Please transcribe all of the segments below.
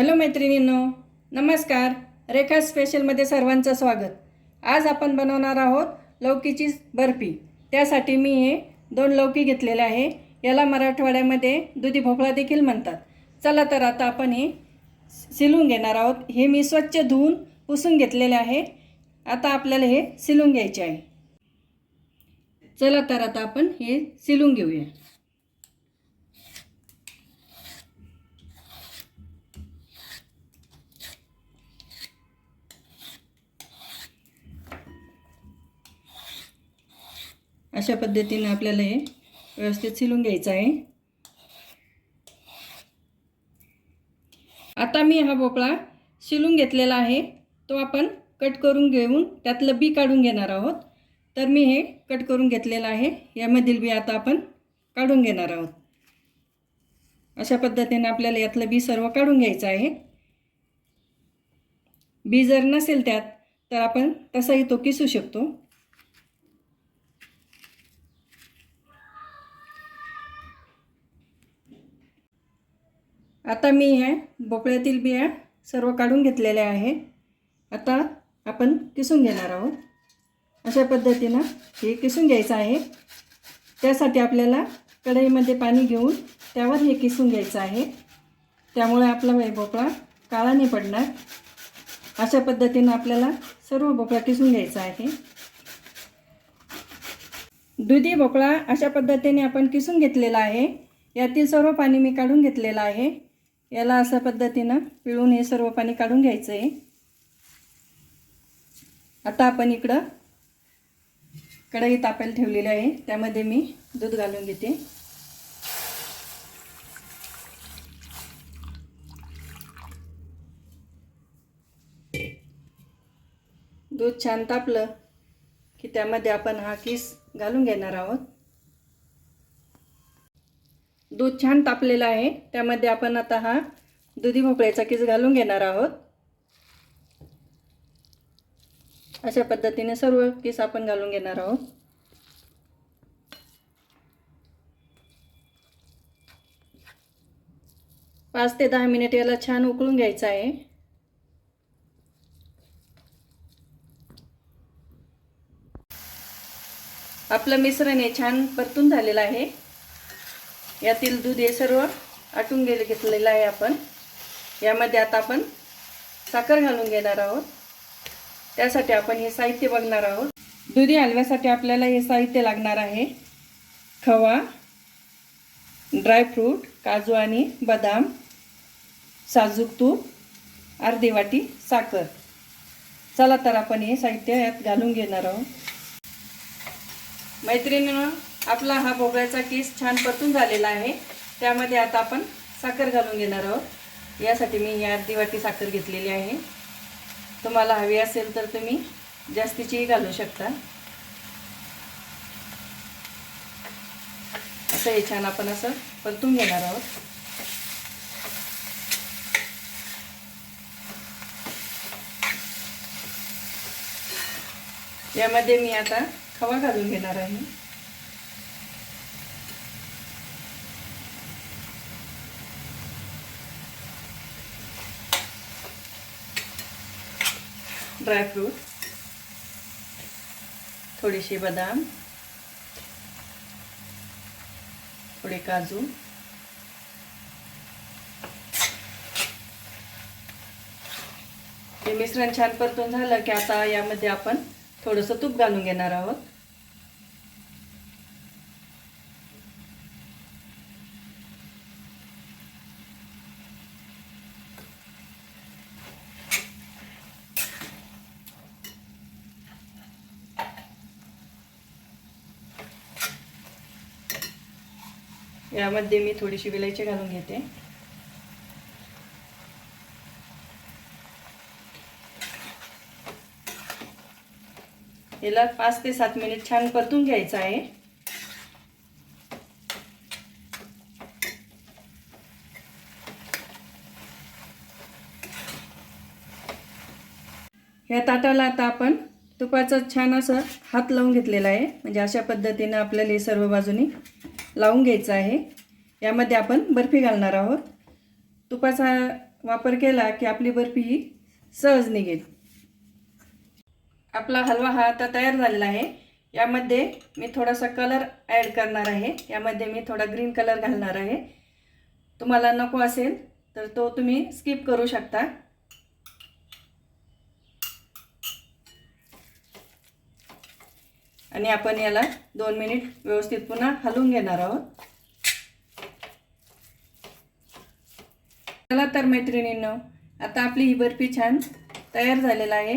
Hello मैत्रिणींनो नमस्कार. रेखा स्पेशलमध्ये सर्वांचं स्वागत. आज आपण बनवणार आहोत लौकीची बर्फी. त्यासाठी मी हे दोन लौकी घेतलेले आहे. याला मराठवाड्यामध्ये दुधी भोपळा देखील म्हणतात. चला तर आता आपण हे सिलून घेणार आहोत. हे मी स्वच्छ धुवून पुसून घेतलेले आहे. आता आपल्याला हे सिलून घ्यायचे आहे. चला तर आता आपण हे सिलून घेऊया. अशा पद्धतीनं आपल्याला हे व्यवस्थित सिलून घ्यायचं आहे. आता मी हा भोपळा शिलून घेतलेला आहे. तो आपण कट करून घेऊन त्यातलं बी काढून घेणार आहोत. तर मी हे कट करून घेतलेलं आहे. यामधील बी आता आपण काढून घेणार आहोत. अशा पद्धतीने आपल्याला यातलं बी सर्व काढून घ्यायचं आहे. बी जर नसेल त्यात तर आपण तसाही तो किसू शकतो. आता मी ह्या भोपळ्यातील बिया सर्व काढून घेतलेल्या आहे. आता आपण किसून घेणार आहोत. अशा पद्धतीनं हे किसून घ्यायचं आहे. त्यासाठी आपल्याला कढईमध्ये पाणी घेऊन त्यावर हे किसून घ्यायचं आहे. त्यामुळे आपला वय भोपळा काळा नाही पडणार. अशा पद्धतीनं आपल्याला सर्व भोपळा किसून घ्यायचा आहे. दुधी भोपळा अशा पद्धतीने आपण किसून घेतलेला आहे. यातील सर्व पाणी मी काढून घेतलेलं आहे. याला अशा पद्धतीनं पिळून हे सर्व पाणी काढून घ्यायचं आहे आता आपण इकडं कढई तापायला ठेवलेली आहे. त्यामध्ये मी दूध घालून घेते. दूध छान तापलं की त्यामध्ये आपण हा किस घालून घेणार आहोत. दूध छान तापलेलं आहे. त्यामध्ये आपण आता हा दुधी भोपळ्याचा किस घालून घेणार आहोत. अशा पद्धतीने सर्व किस आपण घालून घेणार आहोत. पाच ते दहा मिनिट याला छान उकळून घ्यायचं आहे. आपलं मिश्रण हे छान परतून झालेलं आहे. यातील दूध हे सर्व आटून गेले घेतलेलं आहे आपण. यामध्ये आता आपण साखर घालून घेणार आहोत. त्यासाठी आपण हे साहित्य बघणार आहोत. दुधी हलव्यासाठी आपल्याला हे साहित्य लागणार आहे. खवा ड्रायफ्रूट काजू आणि बदाम साजूक तूप अर्धी वाटी साखर. चला तर आपण हे साहित्य यात घालून घेणार आहोत. मैत्रिणीनं आपला हा भोगळ्याचा केस छान परतून झालेला आहे. त्यामध्ये आता आपण साखर घालून घेणार आहोत. यासाठी मी ही अर्धी वाटी साखर घेतलेली आहे. तुम्हाला हवी असेल तर तुम्ही जास्तीचीही घालू शकता. असं हे छान आपण असं परतून घेणार आहोत. यामध्ये मी आता खवा घालून घेणार आहे. ड्रायफ्रूट थोडीशी बदाम थोडे काजू हे मिश्रण छान परतून झालं की आता यामध्ये आपण थोडंसं तूप घालून घेणार आहोत. यामध्ये मी थोडीशी विलायची घालून घेते. याला पाच ते सात मिनिट छान परतून घ्यायचं आहे. ह्या ताटाला आता आपण तुपाचा छान असं हात लावून घेतलेला आहे. म्हणजे अशा पद्धतीनं आपल्याला सर्व बाजूनी लावून घ्यायचं आहे. यामध्ये आपण बर्फी घालणार आहोत. तुपाचा वापर केला की आपली बर्फी ही सहज निघेल. आपला हलवा हा आता तयार झालेला आहे. यामध्ये मी थोडासा कलर ॲड करणार आहे. यामध्ये मी थोडा ग्रीन कलर घालणार आहे. तुम्हाला नको असेल तर तो तुम्ही स्किप करू शकता. आणि आपण याला दोन मिनिट व्यवस्थित पुन्हा हलवून घेणार आहोत. चला तर मैत्रिणींनो आता आपली ही बर्फी छान तयार झालेला आहे.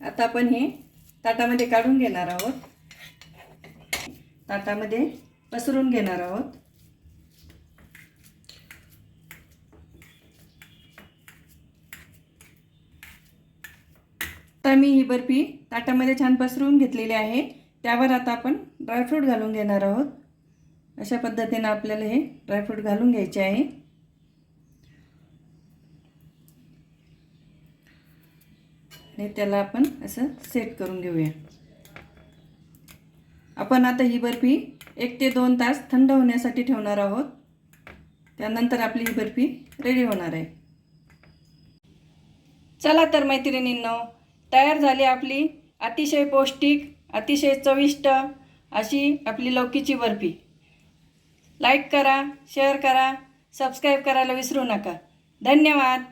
आता आपण हे ताटामध्ये काढून घेणार आहोत. ताटामध्ये पसरून घेणार आहोत. आता मी ही बर्फी ताटामध्ये छान पसरवून घेतलेली आहे. त्यावर आता आपण ड्रायफ्रूट घालून घेणार आहोत. अशा पद्धतीनं आपल्याला हे ड्रायफ्रूट घालून घ्यायचे आहे. आणि त्याला आपण असं सेट करून घेऊया. आपण आता ही बर्फी एक ते दोन तास थंड होण्यासाठी ठेवणार आहोत. त्यानंतर आपली ही बर्फी रेडी होणार आहे. चला तर मैत्रिणींनो तयार झाली आपली अतिशय पौष्टिक अतिशय चविष्ट अशी आपली लौकीची बर्फी. लाईक करा शेअर करा सबस्क्राईब करायला विसरू नका. धन्यवाद.